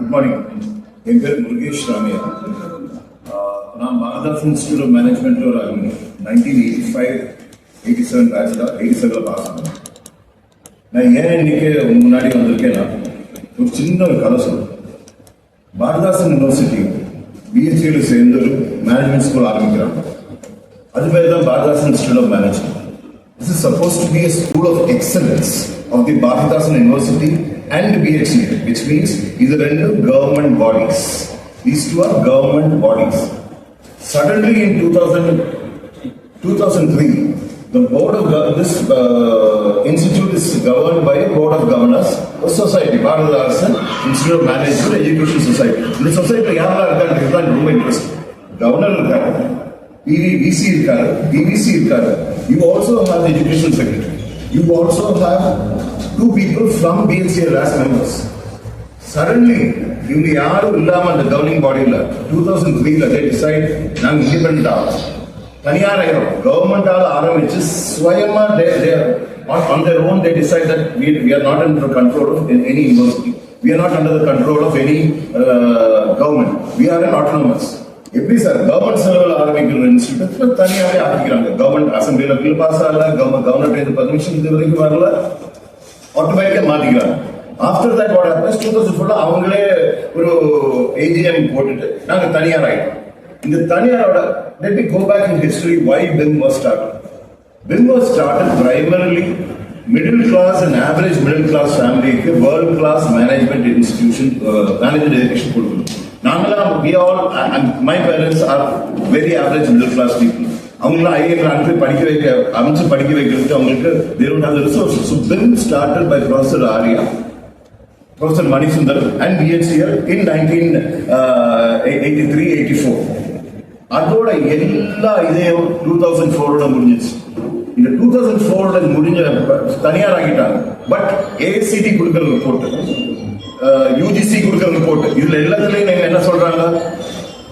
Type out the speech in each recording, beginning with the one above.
Good morning என் பேர் முருகேஷ் ராமியா நான் பாரதாஸ் இன்ஸ்டியூட் ஆஃப் மேனேஜ்மெண்ட் ஒரு nineteen eighty five eighty seven பேட்சில் எயிட்டி செவனில் பாஸ் ஆனேன் நான் ஏன் இன்னைக்கு முன்னாடி வந்திருக்கேன்னா ஒரு சின்ன ஒரு கதை சொல்றேன். பாரதாசன் யூனிவர்சிட்டி பிஎஸ்சியில் சேர்ந்து ஒரு மேனேஜ்மெண்ட் ஸ்கூல் ஆரம்பிக்கிறாங்க. அது பேர் தான் Bharathidasan institute of management This is supposed to be a school of excellence of the Bharathasan University and BHU, which means these are under government bodies. These two are government bodies. Suddenly in 2000, 2003, the board of gov- this uh, institute is governed by a board of governors, a society, Bharathasan Institute of Management Education Society. இந்த சொசைட்டியில் யாரெல்லாம் இருக்காங்க தான் ரொம்ப interest governor இருக்காரு PV VC இருக்காரு PVC இருக்காரு you also have education secretary you also have two people from BSCL as members suddenly இவங்க யாரும் இல்லாம அந்த கவர்னிங் பாடியில் டூ தௌசண்ட் த்ரீல தே டிசைட் நாங்கள் இண்டிபெண்ட் தனியார் ஆயிரும். கவர்மெண்டால் ஆரம்பிச்சு சுயமா on their own they decide that we we are not under control of any university we are not under under the control of any uh, government. We எப்படி sir? Government செலவில் ஆரம்பிக்கிற institute தனியாகவே ஆக்கிக்கிறாங்க கவர்மெண்ட் அசம்பிளியில் bill pass ஆகல. Government governor permission இது வரைக்கும் வரல. ஆட்டோமேட்டிக்கா மாத்திக்குவாங்க after that what happens two thousand ஃபுல்லாக அவங்களே ஒரு ஏஜிஎம் போட்டுட்டு நாங்கள் தனியார் ஆகிட்டோம் இந்த தனியாரோட let be go back in history why BIM was start BIM was started primarily middle class and average middle class ஃபேமிலிக்கு world class management institution management education கொடுக்கணும் நாங்களாம் we all my parents are very average middle class people அவங்களாம் IAL அனுப்பி படிக்க வைக்க அமைச்சு படிக்க வைக்கிறதுக்கு அவங்களுக்கு they resource have the started by BIM started by Manisundar and Professor Manisundar and BHCL in 1983 84 uh, அதோட எல்லா இதையும் டூ தௌசண்ட் ஃபோரோட முடிஞ்சிச்சு. இந்த டூ தௌசண்ட் ஃபோரோட முடிஞ்ச தனியார் ஆகிட்டாங்க பட் ஏசிடி கொடுக்குற ரிப்போர்ட் யூஜிசி uh, கொடுக்குற ரிப்போர்ட் இதுல எல்லாத்துலயும் என்ன சொல்றாங்க?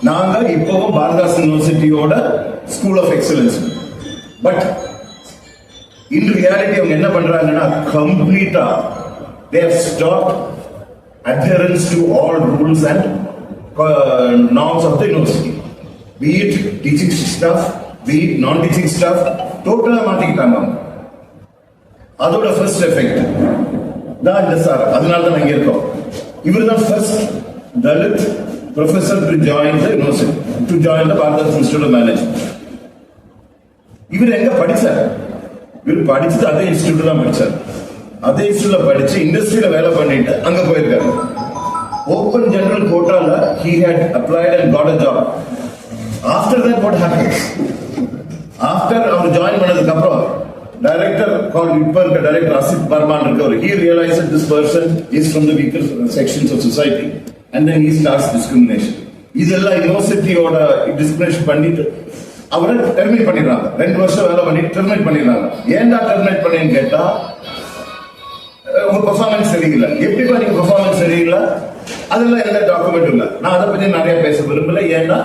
நாங்க இப்பவும் பாரதாஸ் யூனிவர்சிட்டியோட school of excellence but in reality அவங்க என்ன பண்றாங்கன்னா கம்ப்ளீட்டா they've stop adherence to all rules and uh, norms of the university. Be it teaching stuff, be it non-teaching டோட்டலா மாத்திக்கிட்டாங்க அதோட ஃபர்ஸ்ட் எஃபெக்ட் தான் இந்த சார். அதனால தான் நாங்கள் இருக்கோம். இவர் தான் first Dalit professor to join the university, to join the Bharat Institute of Management. இவர் எங்க படிச்சார் இவர் படிச்சது அதே இன்ஸ்டியூட் தான் படிச்சார் அதே இன்ஸ்டியூட்ல படிச்சு இண்டஸ்ட்ரியில வேலை பண்ணிட்டு அங்க போயிருக்காரு open general கோட்டால he had applied and got a job after that what happens after our join பண்ணதுக்கு அப்புறம் டைரக்டர் கால் இப்ப இருக்க director Asit Barman இருக்கவர் he realise this person is from the weaker sections of society and then he starts discrimination இதெல்லாம் யூனிவர்சிட்டியோட discrimination பண்ணிட்டு அவரை terminate பண்ணிடுறாங்க. ரெண்டு வருஷம் வேலை பண்ணிட்டு டெர்மினேட் பண்ணிடுறாங்க. ஏன்டா டெர்மினேட் பண்ணேன்னு கேட்டா உங்க பெர்ஃபார்மன்ஸ் சரியில்லை. எப்படிப்பா நீங்க பெர்ஃபார்மன்ஸ் சரியில்லை? அதெல்லாம் எந்த டாக்குமெண்ட் இல்லை. நான் அதை பத்தி நிறைய பேச விரும்பல. ஏன்னா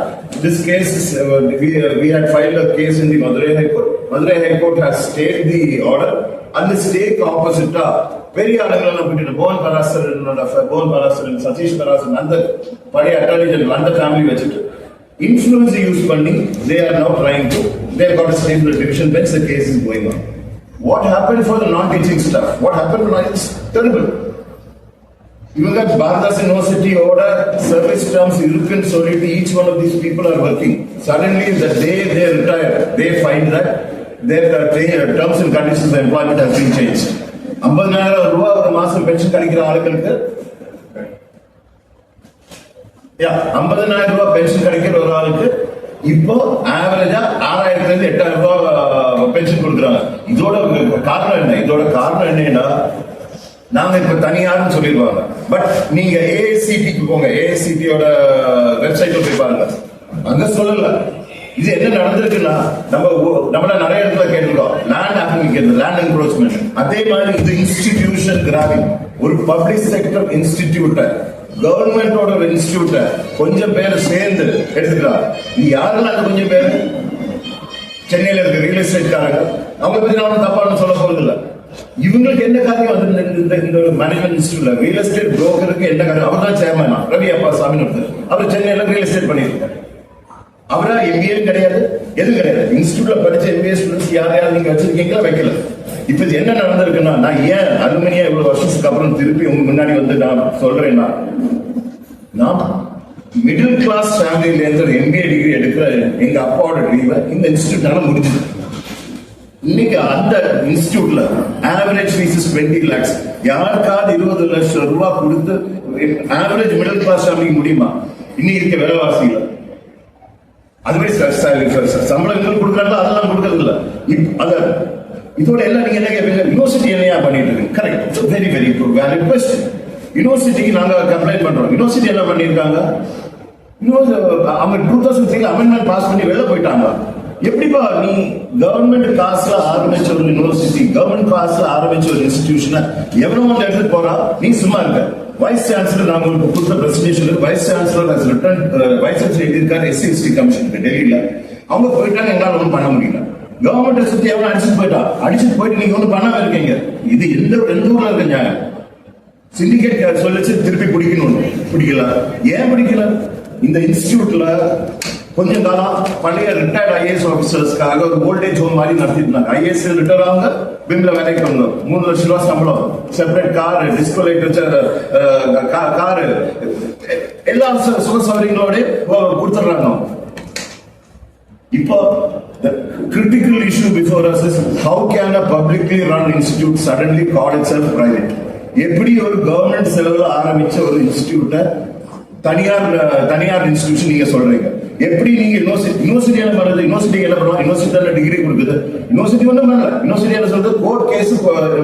this case we had file a case in the Madurai high court Madurai high court has stayed the order அந்த ஸ்டேக் ஆப்போசிட்டா பெரிய ஆளுங்களை விட்டுட்டு போன் பராசர் போன் பராசர் சதீஷ் பராசர் அந்த பழைய அட்டார்னி ஜெனரல் அந்த ஃபேமிலி வச்சுட்டு இன்ஃபுளுன்ஸ் யூஸ் பண்ணி they are now trying to they got stayed division bench the case is going on What happened for the non-teaching staff? What happened to non It's terrible. இவங்க பாரதாஸ் யூனிவர்சிட்டியோட service terms இருக்குன்னு சொல்லிட்டு each one of these people are working suddenly the day they retire they find that their terms and conditions employment has been change ஐம்பதாயிரம் ரூபாய் ஒரு மாசம் pension கிடைக்கிற ஆளுங்களுக்கு? ஐம்பதனாயிரம் ரூபாய் பென்ஷன் கிடைக்கிற ஒரு ஆளுக்கு இப்போ ஆவரேஜா ஆறாயிரத்துல இருந்து எட்டாயிரம் ரூபாய் பென்ஷன் கொடுக்குறாங்க. இதோட காரணம் என்ன? இதோட காரணம் என்னன்னா நாங்க இப்ப தனியார்னு சொல்லிடுவாங்க. பட் நீங்க ஏசிபிக்கு போங்க. ஏசிபியோட வெப்சைட்ல போய் பாருங்க. அங்க சொல்லல. இது என்ன நடந்திருக்குன்னா நம்ம ஊ- நம்மள நிறைய இடத்துல கேட்டுக்கிறோம் லேண்ட் ஆக்கிரமிக்கிறது லேண்ட் என்க்ரோச்மெண்ட் அதே மாதிரி இது இன்ஸ்டிடியூஷன் கிராபிங் ஒரு பப்ளிக் செக்டர் இன்ஸ்டிடியூட்ட கவர்மெண்டோட ஒரு இன்ஸ்டிடியூட்ட கொஞ்சம் பேர் சேர்ந்து எடுத்துக்கிறாங்க இது யாருன்னா அந்த கொஞ்சம் பேர்? சென்னையில இருக்க ரியல் எஸ்டேட் காரங்க. அவங்க பத்தி நான் தப்பான்னு சொல்ல போறது இல்லை இவங்களுக்கு என்ன காரியம் அது இந்த- இந்த இந்த மேனேஜ்மெண்ட் இன்ஸ்டியூட்ல ரியல் எஸ்டேட் புரோக்கருக்கு என்ன காரியம்? அவர் தான் சேர்மனா ரவி அப்பா சாமி ஒருத்தர். அவர் சென்னையில ரியல் எஸ்டேட் பண்ணியிருக்காரு. அவரா எம்பிஏ கிடையாது? எதுவும் கிடையாது. இன்ஸ்டியூட்ல படிச்ச எம்பிஏ ஸ்டூடெண்ட்ஸ் யார் யார் நீங்க வச்சிருக்கீங்களா வைக்கல. இப்ப இது என்ன நடந்திருக்குன்னா நான் ஏன் அலுமினியா இவ்வளவு வருஷத்துக்கு அப்புறம் திருப்பி உங்க முன்னாடி வந்து நான் சொல்றேன்னா நான் மிடில் கிளாஸ் ஃபேமிலியில இருந்து ஒரு எம்பிஏ டிகிரி எடுக்கிற எங்க அப்பாவோட டிகிரி இந்த இன்ஸ்டியூட்னால முடிஞ்சது இன்னைக்கு அந்த இன்ஸ்டியூட்ல average fees is twenty lakhs யாருக்காவது இருபது லட்சம் ரூபாய் கொடுத்து ஆவரேஜ் மிடில் கிளாஸ் ஃபேமிலிக்கு முடியுமா? இன்னைக்கு இருக்க விலைவாசியில. அது மாதிரி ச- ச- ச- அதெல்லாம் கொடுக்கறது இல்ல இப்- அத இதோட எல்லாம் நீங்க என்ன கேட்பீங்க யூனிவர்சிட்டி என்னையா பண்ணிட்டு இருக்கு? Correct very very valid question யூனிவர்சிட்டிக்கு நாங்க கம்ப்ளைண்ட் பண்றோம். யூனிவர்சிட்டி என்ன பண்ணிருக்காங்க அவங்க டூ தௌசண்ட் த்ரீல அமெண்ட்மெண்ட் பாஸ் பண்ணி வெளில போயிட்டாங்க. எப்படிப்பா நீ கவர்மெண்ட் காசுல ஆரம்பிச்ச ஒரு யூனிவர்சிட்டி கவர்மெண்ட் காசுல ஆரம்பிச்ச ஒரு இன்ஸ்டிடியூஷனை எவ்வளவு வந்து எடுத்துட்டு போறா? நீ சும்மா இருக்க. வைஸ் சான்சலர் நாங்க உங்களுக்கு கொடுத்த presentation vice chancellor has written vice chancellor எழுதியிருக்காரு எஸ்சி எஸ்டி கமிஷன் டெல்லியில. அவங்க போயிட்டாங்க எங்களால் ஒன்றும் பண்ண முடியல. கவர்மெண்ட் சுத்தி எவ்வளவு அடிச்சுட்டு போயிட்டா? அடிச்சுட்டு போயிட்டு நீங்க ஒன்றும் பண்ணாம இருக்கீங்க. இது எந்த எந்த ஊர்ல இருக்கீங்க? சிண்டிகேட் சொல்லிச்சு திருப்பி பிடிக்கணும் பிடிக்கல. ஏன் பிடிக்கல? இந்த இன்ஸ்டிடியூட்ல கொஞ்ச காலம் பழைய ரிட்டையர்ட் ஐஏஎஸ் ஆஃபீஸர்ஸ்க்காக ஒரு ஓல்டேஜ் ஹோம் மாதிரி நடத்திட்டு இருந்தாங்க. ஐஏஎஸ் ரிட்டையர் ஆகுங்க பிம்ல வேலைக்கு வந்தோம் மூணு லட்சம் ரூபாய் சம்பளம். Separate car disco light car எல்லா சுக சௌகரியங்களோட கொடுத்துடுறாங்க. இப்போ the critical issue before us is how can a publicly run institute suddenly call itself private? எப்படி ஒரு கவர்மெண்ட் செலவில் ஆரம்பிச்ச ஒரு இன்ஸ்டியூட்டை தனியார் தனியார் இன்ஸ்டிடியூஷன் நீங்க சொல்றீங்க? எப்படி நீங்க யூனிவர்சிட்டி யூனிவர்சிட்டி என்ன பண்ணுறது யூனிவர்சிட்டி என்ன பண்ணுவோம் யூனிவர்சிட்டி தான் டிகிரி கொடுக்குது யூனிவர்சிட்டி ஒன்றும் பண்ணல. யூனிவர்சிட்டி என்ன சொல்றது கோர்ட் கேஸ்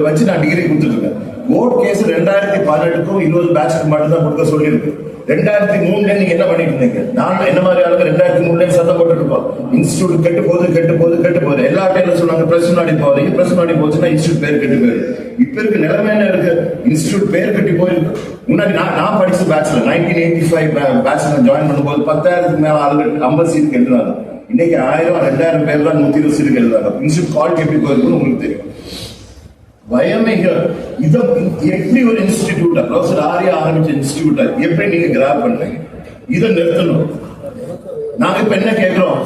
வச்சு நான் டிகிரி கொடுத்துருக்கேன் கோர்ட் கேஸ் ரெண்டாயிரத்தி பதினெட்டுக்கும் இருபது பேட்ச்க்கு மட்டும்தான் கொடுக்க சொல்லியிருக்கு. ரெண்டாயிரத்தி மூணுல நீங்க என்ன பண்ணிட்டு இருந்தீங்க? நான் என்ன மாதிரி ஆளுங்க ரெண்டாயிரத்தி மூணுல சத்தம் போட்டுட்டு இருப்போம் இன்ஸ்டியூட் கெட்டு போகுது கெட்டு போகுது கெட்டு போகுது. எல்லா டைம்ல சொல்லுவாங்க பிரஸ் நாடி போறீங்க பிரஸ் நாடி போச்சுன்னா இன்ஸ்டியூட் பேர் கெட்டு போயிரு இப்ப இருக்க நிலைமை என்ன இருக்கு? இன்ஸ்டியூட் பேர் கட்டி போயிருக்கு. முன்னாடி நான் நான் படிச்ச பேட்ச்ல நைன்டீன் எயிட்டி ஃபைவ் பேட்ச்ல ஜாயின் பண்ணும்போது பத்தாயிரத்துக்கு மேல ஆளுங்க ஐம்பது சீட் கெட்டுனாங்க இன்னைக்கு ஆயிரம் ரெண்டாயிரம் பேர் தான் நூத்தி இருபது சீட் கெட்டுறாங்க இன்ஸ்டியூட் குவாலிட்டி எப்படி போயிருக்குன்னு உங்களுக்கு தெரியும். பயமிக. இதை எப்படி ஒரு இன்ஸ்டிடியூட்டா ப்ரொஃபசர் ஆரியா ஆரம்பிச்ச இன்ஸ்டிடியூட்டா எப்படி நீங்க கிராப் பண்றீங்க? இதை நிறுத்தணும். நாங்க இப்ப என்ன கேட்கிறோம்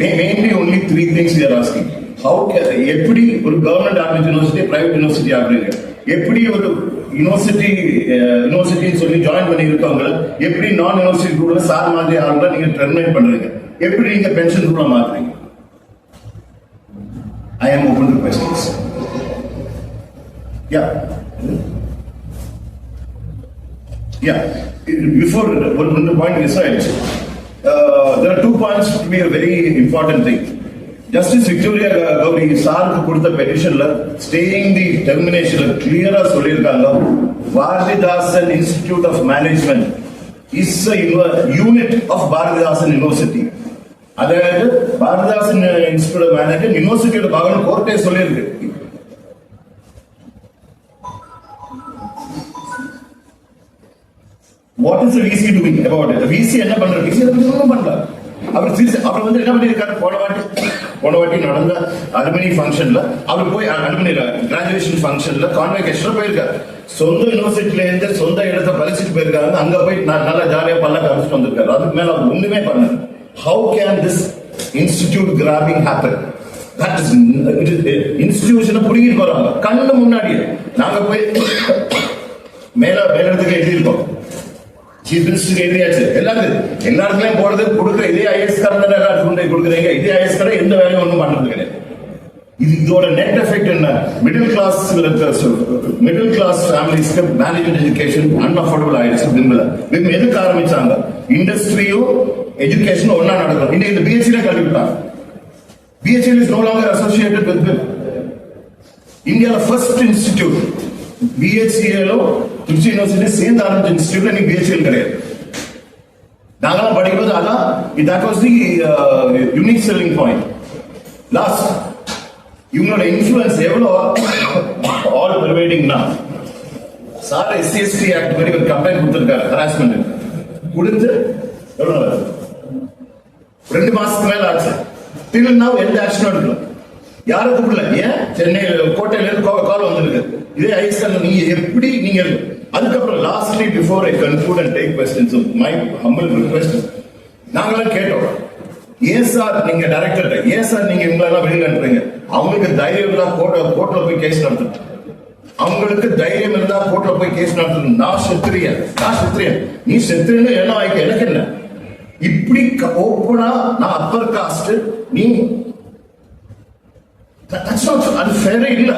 mainly only three things you are asking how எப்படி ஒரு கவர்மெண்ட் ஆரம்பிச்ச யூனிவர்சிட்டி பிரைவேட் யூனிவர்சிட்டி ஆகுறீங்க எப்படி ஒரு யூனிவர்சிட்டி யூனிவர்சிட்டின்னு சொல்லி ஜாயின் பண்ணி இருக்கவங்க எப்படி நான் யூனிவர்சிட்டி கூட சார் மாதிரி ஆளுங்களை நீங்க டெர்மினேட் பண்றீங்க? எப்படி நீங்க பென்ஷன் கூட மாத்துறீங்க? I am open to questions Yeah. Yeah. Before one, one point besides, uh, there are two points to be a very important thing. Justice Victoria Gowri சாருக்கு கொடுத்த பெட்டிஷன்ல ஸ்டேயிங் தி டெர்மினேஷன்ல கிளியரா சொல்லியிருக்காங்க Bharathidasan institute of management is unit of Bharathidasan university அதாவது Bharathidasan institute of management யூனிவர்சிட்டியோட பாகம் கோர்ட்டே சொல்லியிருக்கு what is VC doing about it VC என்ன பண்ற விசி ஒன்றும் பண்ணல. அவர் திருச்சி அவர் வந்து என்ன பண்ணியிருக்காரு? போன வாட்டி போன வாட்டி நடந்த அலுமினி ஃபங்க்ஷன்ல அவர் போய் அலுமினி கிராஜுவேஷன் ஃபங்க்ஷன்ல கான்வெகேஷன் போயிருக்காரு. சொந்த யூனிவர்சிட்டில இருந்து சொந்த இடத்த பறிச்சுட்டு போயிருக்காங்க அங்க போய் நல்லா ஜாலியா பல்ல காமிச்சிட்டு வந்திருக்காரு. அதுக்கு மேல அவர் ஒண்ணுமே பண்ணல. How can this institute grabbing happen that is இன்ஸ்டிடியூஷனை புடிங்கிட்டு போறாங்க. கண்ணு முன்னாடி நாங்க போய் மேல மேலிடத்துக்கு எழுதியிருக்கோம். சீஃப் மினிஸ்டர் எழுதியாச்சு எல்லாத்துக்கும் எல்லா இடத்துலயும் போறது கொடுக்குற இதே ஐஎஸ் காரன் எல்லா கொண்டு கொடுக்குறீங்க. இதே ஐஎஸ் காரன் எந்த வேலையும் ஒன்றும் பண்றது கிடையாது. இது இதோட நெட் எஃபெக்ட் என்ன? மிடில் கிளாஸ் மிடில் கிளாஸ் ஃபேமிலிஸ்க்கு மேனேஜ்மெண்ட் எஜுகேஷன் அன்அஃபோர்டபுள் ஆயிடுச்சு விம்ல விம் எதுக்கு ஆரம்பிச்சாங்க? இண்டஸ்ட்ரியும் எஜுகேஷன் ஒன்னா நடக்கும். இன்னைக்கு இந்த பிஹெச்டில கல்விட்டாங்க BSC is no longer associated with BIM இந்தியால ஃபர்ஸ்ட் இன்ஸ்டிடியூட் பிஹெச்சிஏலோ திருச்சி யூனிவர்சிட்டி சேர்ந்து ஆரம்பிச்ச இன்ஸ்டியூட்ல நீ பிஹெச்எல் கிடையாது. நாங்களாம் படிக்கும்போது அதான் that was the unique selling point lost இவங்களோட இன்ஃபுளுன்ஸ் எவ்வளோ ஆல் பெர்வேடிங்னா சார் எஸ்சிஎஸ்டி ஆக்ட் மாதிரி ஒரு கம்ப்ளைண்ட் கொடுத்துருக்காரு ஹராஸ்மெண்ட் கொடுத்து எவ்வளோ ரெண்டு மாசத்துக்கு மேல ஆச்சு. டில் எந்த ஆக்ஷனும் எடுக்கல. யாரை கூப்பிடல ஏன்? சென்னை கோட்டையில இருந்து கால் வந்திருக்கு. இதே ஐஎஸ்எல் நீங்க எப்படி நீங்க அதுக்கப்புறம் lastly before I conclude and take questions my humble request நாங்களாம் கேட்டோம். ஏன் சார் நீங்க டைரக்டர் ஏன் சார் நீங்க இவங்களெல்லாம் வெளியில் அனுப்புறீங்க? அவங்களுக்கு தைரியம் இருந்தா கோர்ட்ல கோர்ட்ல போய் கேஸ் நடத்தணும். அவங்களுக்கு தைரியம் இருந்தா கோர்ட்ல போய் கேஸ் நடத்தணும். நான் செத்துறியன் நான் செத்துறியன் நீ செத்துறேன்னு என்ன வாய்க்க எனக்கு என்ன? இப்படி ஓப்பனா நான் அப்பர் காஸ்ட் நீ அது ஃபேரே இல்லை.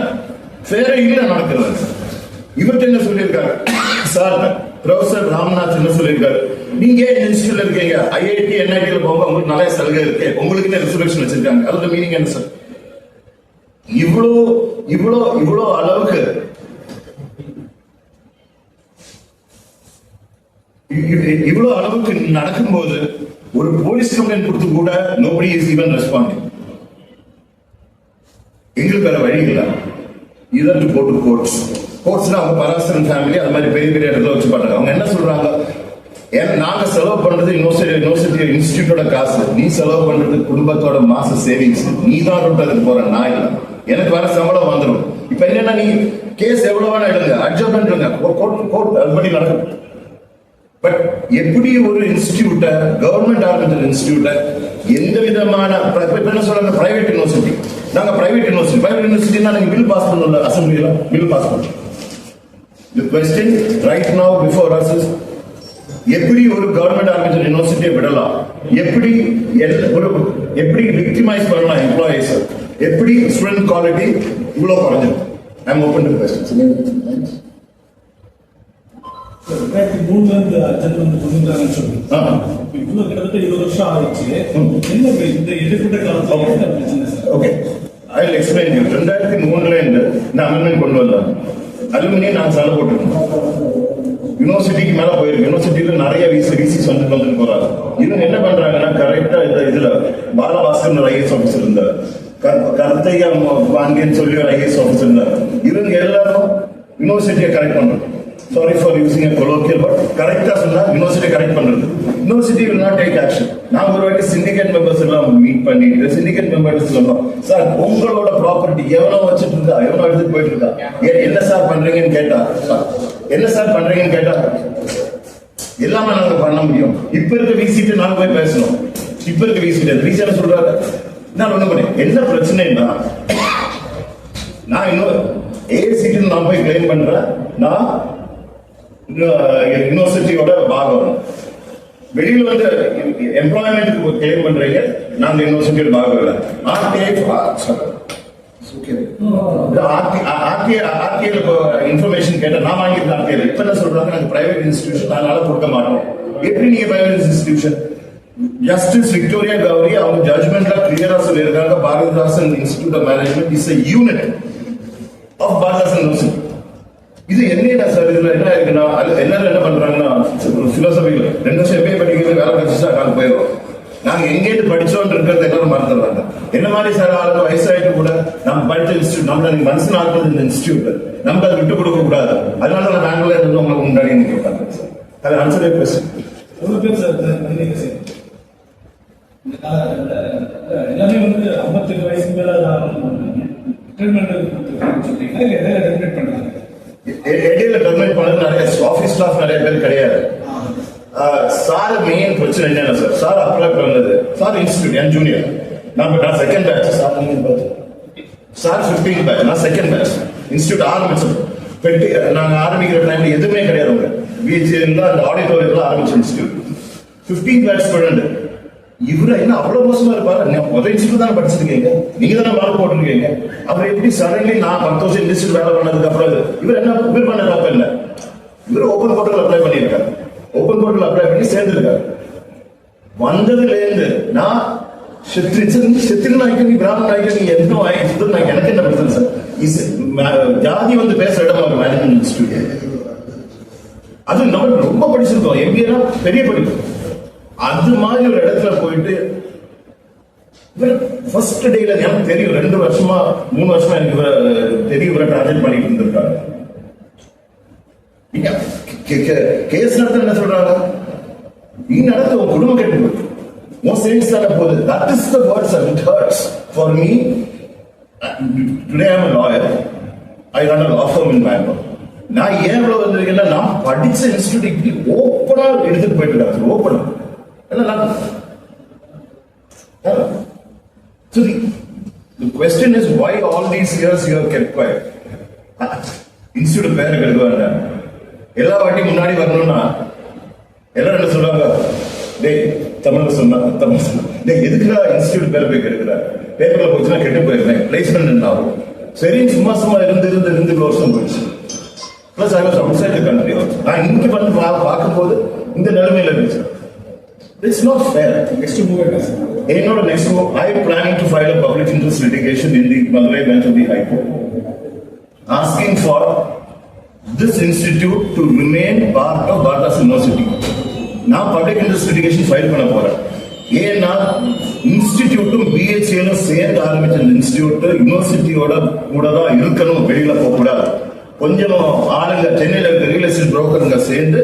ஃபேரே இல்லை நடக்கிறது. இவர்கிட்ட என்ன சொல்லியிருக்காரு? சார் ப்ரொஃபசர் ராம்நாத் என்ன சொல்லியிருக்காரு? நீங்க ஏன் இன்ஸ்டியூட்ல இருக்கீங்க? ஐஐடி என்ஐடியில் போக உங்களுக்கு நிறைய சலுகை இருக்கு. உங்களுக்கு என்ன ரிசர்வேஷன் வச்சிருக்காங்க. அதோட மீனிங் என்ன சார் இவ்வளோ இவ்வளோ இவ்வளோ அளவுக்கு இவ்வளவு அளவுக்கு நடக்கும்போது ஒரு போலீஸ் கம்ப்ளைண்ட் கொடுத்து கூட நோபடி இஸ் ஈவன் ரெஸ்பாண்டிங் எங்களுக்கு வேற வழி இல்லை. இதற்கு டு போட்டு கோர்ட்ஸ் ஸ்போர்ட்ஸ்னா அவங்க பராசரன் ஃபேமிலி அது மாதிரி பெரிய பெரிய இடத்துல வச்சு பண்றாங்க அவங்க என்ன சொல்றாங்க? ஏன்னா நாங்க செலவு பண்றது யூனிவர்சிட்டி யூனிவர்சிட்டி இன்ஸ்டியூட்டோட காசு. நீ செலவு பண்றது குடும்பத்தோட மாச சேவிங்ஸ் நீ தான் ரொட்டதுக்கு போற. நான் இல்ல. எனக்கு வர சம்பளம் வந்துடும் இப்ப என்னன்னா நீ கேஸ் எவ்வளவு வேணா எடுங்க. அட்ஜஸ்ட்மெண்ட் கோர்ட் கோர்ட் அதுபடி நடக்கும். பட் எப்படி ஒரு இன்ஸ்டிடியூட்ட கவர்மெண்ட் ஆரம்பிச்ச இன்ஸ்டிடியூட்ட எந்த விதமான என்ன சொல்றாங்க? பிரைவேட் யூனிவர்சிட்டி நாங்க பிரைவேட் யூனிவர்சிட்டி பிரைவேட் யூனிவர்சிட்டினா நீங்க பில் பாஸ் பண்ணல அசம்பிளியில பில் பாஸ் பண்ணணும். The question right now before us is எப்படி ஒரு கவர்மெண்ட் ஆரம்பிச்ச யூனிவர்சிட்டியை விடலாம்? எப்படி ஒரு எப்படி விக்டிமைஸ் பண்ணலாம் எம்ப்ளாயிஸ் எப்படி ஸ்டூடெண்ட் குவாலிட்டி இவ்வளவு குறைஞ்சிடும் ஐ ஓப்பன் டு கொஸ்டின்ஸ் ரெண்டாயிரத்தி மூணுல இருந்து அர்ஜென்ட் வந்து கொண்டுங்கிறாங்கன்னு சொல்லுங்க. இவ்வளவு கிட்டத்தட்ட இருபது வருஷம் ஆயிடுச்சு. என்ன இந்த இடைப்பட்ட காலத்துல ஓகே ஐ எக்ஸ்பிளைன் யூ ரெண்டாயிரத்தி மூணுல இருந்து இந்த அமெண்ட்மெண்ட் கொண்டு வந்தாங்க. அலுமினியம் நான் சண்டை போட்டுருக்கோம் யூனிவர்சிட்டிக்கு மேல போயிருக்கு யூனிவர்சிட்டியில நிறைய விசி விசிஸ் வந்து வந்துட்டு போறாங்க இவங்க என்ன பண்றாங்கன்னா கரெக்டா இந்த இதுல பாலபாஸ்கர் ஐஎஸ் ஆஃபீஸர் இருந்தார். க- கருத்தையா பாண்டியன் சொல்லி ஒரு ஐஎஸ் ஆஃபீஸர் இருந்தார். இவங்க எல்லாரும் யூனிவர்சிட்டியை கரெக்ட் பண்றாங்க sorry for using a but கரெக்டா சொன்னா யூனிவர்சிட்டி கரெக்ட் பண்றது. University will not take action நான் ஒரு வாட்டி சிண்டிகேட் மெம்பர்ஸ் எல்லாம் மீட் பண்ணிட்டு சிண்டிகேட் மெம்பர்ஸ் சொன்னோம் சார் உங்களோட ப்ராப்பர்ட்டி எவனோ வச்சுட்டு இருக்கா எவனோ எடுத்துட்டு போயிட்டு இருக்கா என்ன சார் பண்றீங்கன்னு கேட்டா என்ன சார் பண்றீங்கன்னு கேட்டா எல்லாமே நாங்க பண்ண முடியும். இப்ப இருக்க விசிட்டு நாங்க போய் பேசணும். இப்ப இருக்க விசிட்டு ரீசன் சொல்றாரு நான் ஒண்ணு பண்ணேன். என்ன பிரச்சனைன்னா நான் இன்னும் சீட்டு நான் போய் கிளைம் பண்றேன். நான் யூனிவர்சிட்டியோட பாகம் வெளியில் வந்து எம்ப்ளாய்மெண்ட்டுக்கு கிளைம் பண்றீங்க. நாங்க யூனிவர்சிட்டியோட பாகம் இல்லை ஆர்டிஐ இன்ஃபர்மேஷன் கேட்ட நான் வாங்கியிருக்கேன் ஆர்டிஐ இப்ப என்ன சொல்றாங்க? நாங்க பிரைவேட் இன்ஸ்டிடியூஷன் அதனால கொடுக்க மாட்டோம். எப்படி நீங்க private institution justice Victoria Gowri அவங்க ஜட்மெண்ட்ல கிளியரா சொல்லியிருக்காங்க. Bharathidasan institute of management is a unit of Bharathidasan university இது என்ன சார் இதுல என்ன இருக்குன்னா அது எல்லாரும் என்ன பண்றாங்கன்னா பிலோசபிகள் ரெண்டு வருஷம் எம்பிஏ படிக்கிறது வேலை கிடைச்சா நாங்க போயிடுறோம் நாங்க எங்கேயிருந்து படிச்சோம் இருக்கிறத எல்லாரும் மறந்துடுறாங்க. என்ன மாதிரி சார் ஆளுக்கு வயசாயிட்டு கூட நம்ம படிச்ச இன்ஸ்டியூட் நம்மள நீங்க மனசு ஆக்குறது இந்த இன்ஸ்டியூட். நம்ம அதை விட்டு கொடுக்க கூடாது. அதனால நான் பெங்களூர்ல இருந்து உங்களுக்கு முன்னாடி நிற்க சார். அது ஆன்சரே கொஸ்டின் எவ்வளவு பேர் சார் இந்த நிலைக்கு எல்லாமே வந்து ஐம்பத்தெட்டு வயசுக்கு மேலே ட்ரீட்மெண்ட் சொல்றீங்க. இல்ல எதாவது டெர்மினேட் பண்றாங்க இடையில டெர்மினேட் பண்ணது நிறைய ஆஃபீஸ் ஸ்டாஃப் நிறைய பேர் கிடையாது. சார் மெயின் பிரச்சனை என்னென்ன சார் சார் அப்ளை பண்ணது சார் இன்ஸ்டியூட் என் ஜூனியர் நான் நான் செகண்ட் பேட்ச் சார் நீங்க batch. சார் ஃபிஃப்டீன் பேட்ச் நான் செகண்ட் பேட்ச் இன்ஸ்டியூட் ஆரம்பிச்சோம் பெட்டி நாங்க ஆரம்பிக்கிற டைம்ல எதுவுமே கிடையாது உங்க பிஹெச்ல அந்த ஆடிட்டோரியத்தில் ஆரம்பிச்ச இன்ஸ்டியூட் ஃபிஃப்டீன் பேட்ச் ஸ்டூடெண்ட் இவர என்ன அவ்வளவு மோசமா இருப்பாரு? நான் முதல் இன்ஸ்டியூட் தானே படிச்சிருக்கீங்க. நீங்க தானே மார்க் போட்டிருக்கீங்க. அவர் எப்படி சடன்லி நான் பத்து வருஷம் இன்ஸ்டியூட் வேலை பண்ணதுக்கு அப்புறம் இவர் என்ன இவர் பண்ண தப்பு இல்லை இவர் ஓபன் போர்ட்டல் அப்ளை பண்ணியிருக்காரு. ஓபன் போர்ட்டல் அப்ளை பண்ணி சேர்ந்திருக்காரு. வந்ததுல இருந்து நான் செத்திரி செத்திரி நாய்க்கு நீ பிராமண நாய்க்கு நீ என்ன வாங்கி நாய்க்கு எனக்கு என்ன பிரச்சனை சார்? இஸ் ஜாதி வந்து பேசுற இடம் அவங்க மேனேஜ்மெண்ட் இன்ஸ்டியூட் அது நம்ம ரொம்ப படிச்சிருக்கோம். எம்பிஏனா பெரிய படிப்பு. அது மாதிரி ஒரு இடத்துல போயிட்டு ஃபர்ஸ்ட் டேல எனக்கு தெரியும் ரெண்டு வருஷமா மூணு வருஷமா எனக்கு தெரியும் இவரை பண்ணிட்டு இருந்திருக்காங்க நீங்க கேஸ் நடத்த என்ன சொல்றாங்க? நீ நடத்த உன் குடும்பம் கெட்டு உன் சேவிங்ஸ் தானே போகுது. That is the words and hurts for me today I'm lawyer I run a law firm in Bangalore நான் ஏன் இவ்வளவு வந்திருக்கேன்னா நான் படிச்ச இன்ஸ்டியூட் இப்படி ஓப்பனா எடுத்துட்டு போயிட்டு இருக்காங்க ஓப்பனா So the, the question is why all these years you have kept quiet? Institute பேரை கெடுக்க வேண்டாம். எல்லா வாட்டி முன்னாடி வரணும்னா எல்லாரும் என்ன சொல்லுவாங்க? டேய் தமிழ்ல சொன்னா தமிழ் சொன்னா. டேய் எதுக்குடா இன்ஸ்டியூட் பேரை போய் கெடுக்கிற? பேப்பர்ல போச்சுன்னா கெட்டு போயிருந்தேன் பிளேஸ்மெண்ட் என்ன ஆகும்? சரி சும்மா சும்மா இருந்து இருந்து இருந்து இவ்வளவு வருஷம் போயிடுச்சு. Plus I was outside country நான் இங்க வந்து பார்க்கும்போது இந்த நிலைமையில இருந்துச்சு. It's not fair next move என்னோட next I planning to file a public interest litigation in the Madurai bench of the high court asking for this institute to remain part of Bhartas University. நான் public interest litigation file பண்ண போறேன். ஏன்னா இன்ஸ்டிடியூட்டும் பிஹெச்ஏலும் சேர்ந்து ஆரம்பிச்ச இந்த institute யூனிவர்சிட்டியோட கூட தான் இருக்கணும் வெளியில போக கூடாது. கொஞ்சம் ஆளுங்க சென்னையில இருக்க ரியல் எஸ்டேட் புரோக்கருங்க சேர்ந்து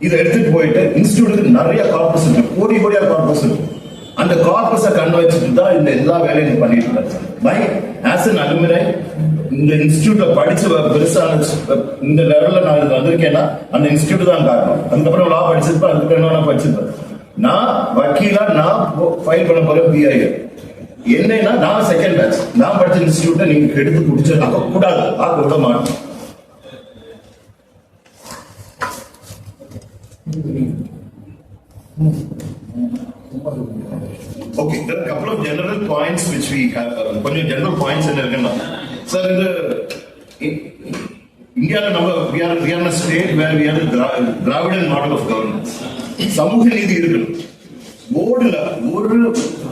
இதை எடுத்துட்டு போயிட்டு இன்ஸ்டிடியூட்டுக்கு நிறைய கார்பஸ் இருக்கு. கோடி கோடியா கார்பஸ் இருக்கு. அந்த கார்பஸை கண்டு வச்சுட்டு தான் இந்த எல்லா வேலையும் பண்ணிட்டு இருக்காங்க பை ஆஸ் அன் அலுமினை இந்த இன்ஸ்டிடியூட்ல படிச்சு பெருசான இந்த லெவல்ல நான் இது வந்திருக்கேன்னா அந்த இன்ஸ்டியூட் தான் காரணம். அதுக்கப்புறம் லா படிச்சிருப்பேன் அதுக்கு என்ன படிச்சிருப்பேன். நான் வக்கீலா நான் ஃபைல் பண்ண போறேன் பிஐ என்னன்னா நான் செகண்ட் பேட்ச் நான் படிச்ச இன்ஸ்டியூட்டை நீங்க எடுத்து குடிச்சு ஆக்க கூடாது. ஆக்க விட மாட்டேன் Okay, there are a couple of general points which we have, uh, கொஞ்சம் general points என்ன இருக்குன்னா சார் இது இ- இந்தியாவில் நம்ம we are we are in a state where we are the சமூக நீதி இருக்கணும். போர்டுல ஒரு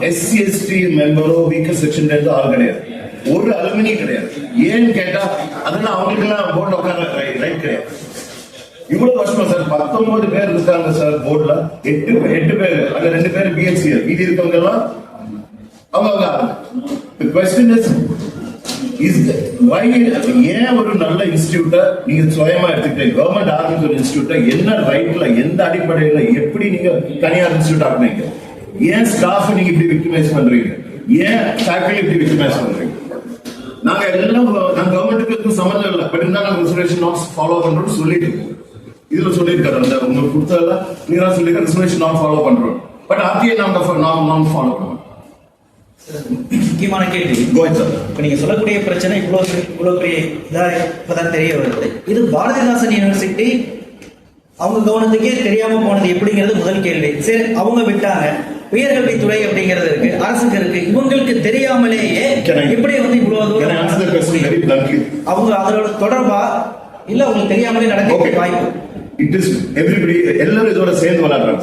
எஸ்சி எஸ்டி மெம்பரோ வீக்கர் செக்ஷன் இருந்து ஆள் கிடையாது. ஒரு அலுமினி கிடையாது. ஏன்னு கேட்டா அதெல்லாம் அவங்களுக்கெல்லாம் போர்டு உட்கார ரைட் கிடையாது. இவ்வளவு வருஷமா சார் பத்தொன்பது பேர் இருக்காங்க சார் போர்டுல எட்டு எட்டு பேர் அங்க ரெண்டு பேர் பிஎஸ்சி மீதி இருக்கவங்க எல்லாம் அவங்க கொஸ்டின் இஸ் ஏன் ஒரு நல்ல இன்ஸ்டியூட்டை நீங்க சுயமா எடுத்துக்கிட்டீங்க? கவர்மெண்ட் ஆரம்பிச்ச ஒரு இன்ஸ்டிடியூட்டை என்ன ரைட்ல எந்த அடிப்படையில எப்படி நீங்க தனியார் இன்ஸ்டிடியூட் ஆக்குனீங்க? ஏன் ஸ்டாஃப் நீங்க இப்படி விக்டிமைஸ் பண்றீங்க? ஏன் ஃபேக்கல்டி இப்படி விக்டிமைஸ் பண்றீங்க? நாங்க எல்லாம் நாங்க கவர்மெண்ட்டுக்கு எதுவும் சம்மந்தம் இல்லை. பட் இருந்தாலும் நாங்க ரிசர்வேஷன் நாட்ஸ் ஃபாலோ பண்றோம்னு சொல்லிட்டு இதுல சொல்லியிருக்காரு அந்த உங்களுக்கு கொடுத்ததுல நீங்க சொல்லியிருக்க ரிசர்வேஷன் நான் ஃபாலோ பண்றோம். பட் ஆர்டிஐ நாங்க நாம் ஃபாலோ பண்ணுவோம். முக்கியமான கேள்வி. இப்ப நீங்க சொல்லக்கூடிய பிரச்சனை இவ்வளவு பெரிய- இவ்வளவு பெரிய இதா இப்பதான் தெரிய வருது. இது பாரதிதாசன் யூனிவர்சிட்டி அவங்க கவனத்துக்கே தெரியாம போனது எப்படிங்கிறது முதல் கேள்வி. சரி அவங்க விட்டாங்க. உயர்கல்வித்துறை அப்படிங்கிறது இருக்கு அரசுக்கு இருக்கு. இவங்களுக்கு தெரியாமலேயே எப்படி வந்து இவ்வளவு தூரம்? அவங்க அதோட தொடர்பா? இல்ல உங்களுக்கு தெரியாமலே நடக்க. வாய்ப்பு. இட் இஸ் எவ்ரிபடி எல்லாரும் இதோட சேர்ந்து விளையாடுறாங்க.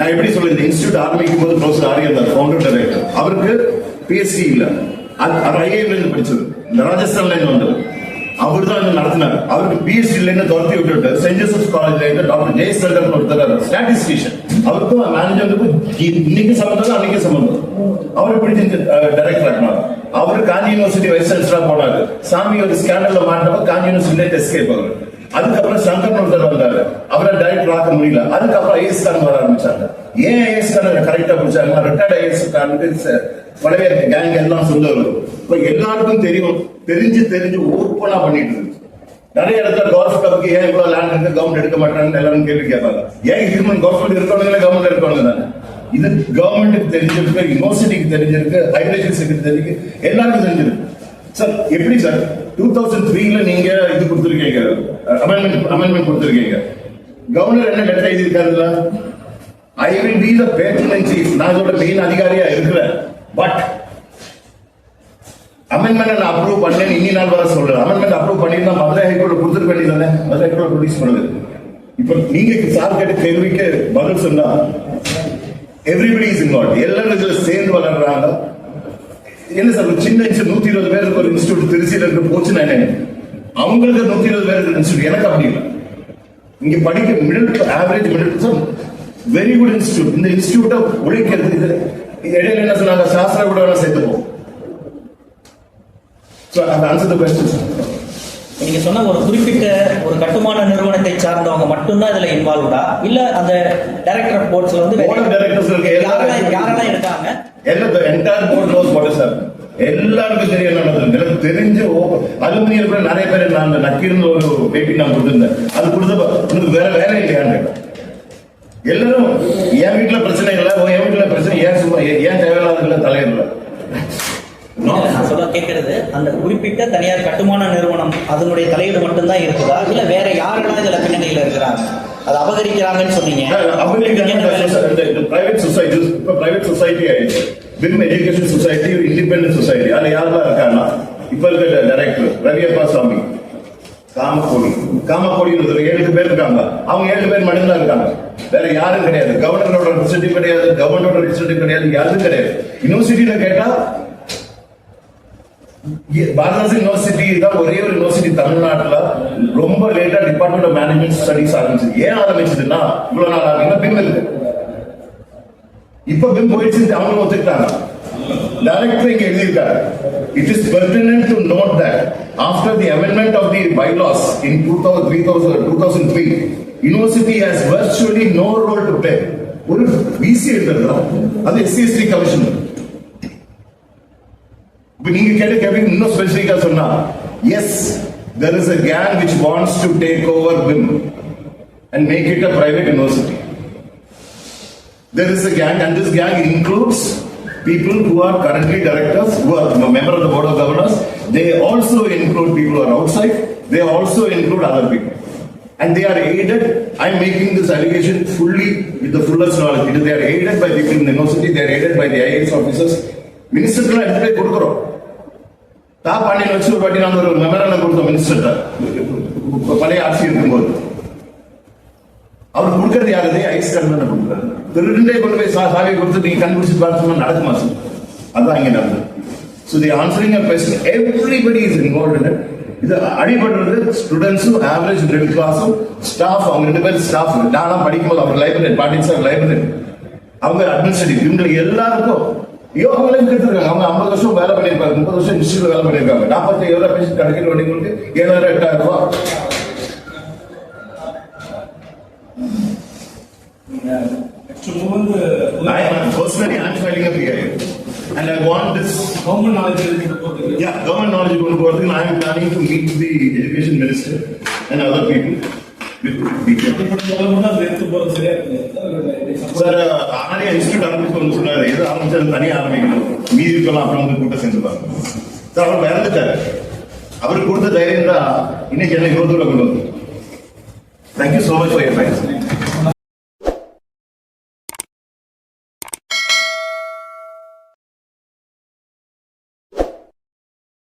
நான் எப்படி சொல்ல இந்த இன்ஸ்டியூட் ஆரம்பிக்கும் போது ப்ரொஃபசர் ஆரியன் தான் ஃபவுண்டர் டைரக்டர் அவருக்கு பிஎஸ்சி இல்ல. அவர் ஐஏஎம்ல இருந்து படிச்சது. இந்த ராஜஸ்தான்ல இருந்து வந்தது. அவர் தான் நடத்தினார். அவருக்கு பிஎஸ்சி இல்லைன்னு துரத்தி விட்டுட்டு சென்ட் ஜோசப் காலேஜ்ல இருந்து டாக்டர் ஜெய் செல்டன் ஒருத்தர் ஸ்டாட்டிஸ்டிஷியன் அவருக்கும் மேனேஜருக்கும் இன்னைக்கு சம்பந்தம் அன்னைக்கு சம்பந்தம். அவர் இப்படி டைரக்டர் ஆகினார் அவர் காஞ்சி யூனிவர்சிட்டி வைஸ் சான்சலரா போனாரு. சாமி ஒரு ஸ்கேண்டல்ல மாட்டப்ப காஞ்சி யூனிவர்சிட்டியில எஸ்கேப் அவர் அதுக்கப்புறம் சங்கர் ஒருத்தர் வந்தாரு. அவரை டைரக்ட் பார்க்க முடியல. அதுக்கப்புறம் ஐஎஸ் காரன் வர ஆரம்பிச்சாங்க. ஏன் ஐஎஸ் காரன் கரெக்டா பிடிச்சாங்க ரிட்டையர்ட் ஐஎஸ் காரனுக்கு பழைய கேங் எல்லாம் சொல்லுவாரு இப்ப எல்லாருக்கும் தெரியும். தெரிஞ்சு தெரிஞ்சு ஓப்பனா பண்ணிட்டு இருக்கு. நிறைய இடத்துல கவர்மெண்ட் கப்புக்கு ஏன் இவ்வளவு லேண்ட் இருக்கு கவர்மெண்ட் எடுக்க மாட்டாங்கன்னு எல்லாரும் கேள்வி கேட்பாங்க. ஏன் ஹியூமன் கவர்மெண்ட் இருக்கவங்களே கவர்மெண்ட் இருக்கவங்க தானே? இது கவர்மெண்ட்டுக்கு தெரிஞ்சிருக்கு யூனிவர்சிட்டிக்கு தெரிஞ்சிருக்கு ஹைட்ரேஷன் செக்ரட்டரி தெரிஞ்சிருக்கு. எல்லாருக்கும் தெரிஞ்சிருக்கு. சார் எப்படி சார் டூ தௌசண்ட் த்ரீல நீங்க இது கொடுத்துருக்கீங்க. அமெண்ட்மெண்ட் அமெண்ட்மெண்ட் கொடுத்துருக்கீங்க. கவர்னர் என்ன letter எழுதியிருக்காருல்ல I will be the patron chief நான் இதோட மெயின் அதிகாரியா இருக்கிறேன் பட் அமெண்ட்மெண்ட் நான் அப்ரூவ் பண்ணேன் இன்னி நாள் வர சொல்றேன் அமெண்ட்மெண்ட் அப்ரூவ் பண்ணிருந்தா மதுரை ஹைகோர்ட் கொடுத்துருக்க வேண்டியதானே? மதுரை ஹைகோர்ட் ப்ரொடியூஸ் பண்ணுது. இப்போ நீங்க சார் கேட்ட கேள்விக்கு பதில் சொன்னா எவ்ரிபடி இஸ் இன்வால்வ் எல்லாரும் இதுல சேர்ந்து வளர்றாங்க. என்ன சார் ஒரு சின்ன இன்ஸ்டியூட் நூத்தி இருபது பேர் இருக்க ஒரு இன்ஸ்டியூட் திருச்சியில இருக்கு போச்சுன்னா அவங்களுக்கு நூத்தி இருபது பேர் இருக்கிற இன்ஸ்டியூட் எனக்கு அப்படி இல்லை. இங்க படிக்க middle average middle very good institute. இந்த இன்ஸ்டியூட்டை உழைக்கிறது இது. இடையில என்ன சொன்னாங்க? சாஸ்திர கூட வேணா சேர்த்துப்போம் ஸோ அந்த ஆன்சர் த கொஸ்டின் நீங்க சொன்ன ஒரு குறிப்பிட்ட ஒரு கட்டுமான நிறுவனத்தை சார்ந்தவங்க மட்டும்தான் இதுல இன்வால்வ்டா இல்ல அந்த டைரக்டர் போர்ட்ஸ்ல வந்து யாரெல்லாம் யாரெல்லாம் இருக்காங்க? எல்லாம் the entire board knows what எல்லாருக்கும் தெரியும் என்ன நடந்தது எனக்கு தெரிஞ்ச அலுமினியம் கூட நிறைய பேர் நான் அந்த நக்கீரன் ஒரு பேட்டி நான் கொடுத்திருந்தேன். அது கொடுத்தப்ப உனக்கு வேற வேலை இல்லையான்னு எல்லாரும் என் வீட்டுல பிரச்சனை இல்லை உன் என் வீட்டுல பிரச்சனை ஏன் சும்மா ஏன் ஏன் தேவையில்லாத தலையிடல? நான் சொல்ல கேட்கறது அந்த குறிப்பிட்ட தனியார் கட்டுமான நிறுவனம் அதனுடைய தலையீடு மட்டும்தான் இருக்குதா? இல்ல வேற யாரெல்லாம் இதுல பின்னணியில இருக்கிறாங்க? அது அபகரிக்கிறாங்கன்னு சொன்னீங்க. பிரைவேட் சொசைட்டி இப்ப பிரைவேட் சொசைட்டி ஆயிடுச்சு. பிம் எஜுகேஷன் சொசைட்டி ஒரு இண்டிபெண்டன்ட் சொசைட்டி அதுல யாரெல்லாம் இருக்காங்கன்னா இப்ப இருக்கிற டைரக்டர் ரவியப்பா சாமி காமக்கோடி. காமக்கோடி ஒரு ஏழு பேர் இருக்காங்க. அவங்க ஏழு பேர் மட்டும்தான் இருக்காங்க. வேற யாரும் கிடையாது. கவர்னரோட ரிசல்ட் கிடையாது கவர்னரோட ரிசல்ட் கிடையாது யாரும் கிடையாது. யூனிவர்சிட்டியில கேட்டா இ- யூனிவர்சிட்டி தான் ஒரே ஒரு யூனிவர்சிட்டி தமிழ்நாட்டுல ரொம்ப லேட்டா டிபார்ட்மெண்ட் ஆஃப் மேனேஜ்மெண்ட் ஸ்டடிஸ் ஆரம்பிச்சது. ஏன் ஆரம்பிச்சதுன்னா இவ்வளவு நாள் ஆகுதுன்னா பிம் இருக்கு. இப்ப பிம் போயிடுச்சு அவங்களும் ஒத்துக்கிட்டாங்க. டைரக்டர் இங்க எழுதியிருக்காரு. It is pertinent to note that after the amendment of the bylaws in two thousand three thousand two thousand three university has virtually no role to play. ஒரு பிசி எழுதுறதுதான் அது எஸ்சிஎஸ்டி கமிஷன் நீங்க கேட்ட கேள்வி இன்னும் ஸ்பெசிபிக்கா சொன்னா yes there is a gang which wants to take over BIM and make it a private university. There is a gang and this gang includes people who are currently directors, who are a member of the board of governors. They also include people who are outside. They also include other people. And they are aided. I'm making this allegation fully with the fullest knowledge. It is- They are aided by people in the university. They are aided by the IAS officers. மினிஸ்டர்லாம் எடுத்து போய் கொடுக்குறோம் தா பாண்டியன் வச்சு ஒரு வாட்டி நாங்க ஒரு memorandum கொடுத்தோம் மினிஸ்டர்கிட்ட பழைய ஆட்சி இருக்கும்போது. அவர் கொடுக்கறது யாருதே ஐஸ் கண்ணு கொடுக்குறாரு. திருடே கொண்டு போய் சா சாவியை கொடுத்து நீங்க கண்டுபிடிச்சு பார்த்தோம்னா நடக்குமா சார்? அதான் இங்க நடந்தது. So the answering a question everybody is involve in இது அடிபடுறது ஸ்டூடெண்ட்ஸும் ஆவரேஜ் மிடில் கிளாஸும் ஸ்டாஃப் அவங்க ரெண்டு பேரும் ஸ்டாஃப் நானும் படிக்கும்போது அவர் லைப்ரரி பாண்டியன் சார் லைப்ரரி அவங்க அட்மினிஸ்ட்ரேட்டிவ் இவங்களுக்கு எல்லாருக்கும் அவங்களே கேட்டுருக்காங்க அவங்க ஐம்பது வருஷம் வேலை பண்ணியிருக்காங்க முப்பது வருஷம் இன்ஸ்டியூட் வேலை பண்ணியிருக்காங்க நாற்பத்தி ஏழு பேசி கிடைக்கிற வண்டிகளுக்கு ஏழாயிரம் எட்டாயிரம் ரூபாய் ஆக்சுவலி வந்து I am personally I'm filing a PIA and I want this government knowledge போகிறதுக்கு yeah government knowledge going forward I am planning to meet the education minister and other people with detail. முதல்ல எடுத்து போகிறது sir ஆரிய institute ஆரம்பிச்சு சொன்னாரு எது ஆரம்பிச்சாலும் தனியா ஆரம்பிக்கணும். மீதி இருக்கலாம் அப்புறம் வந்து கூட்டம் செஞ்சுருவாங்க சார் அவர் இறந்துட்டாரு அவருக்கு கொடுத்த தைரியம் தான் இன்னைக்கு என்ன இவ்வளவு தூரம் கொண்டு வந்து thank you so much for your time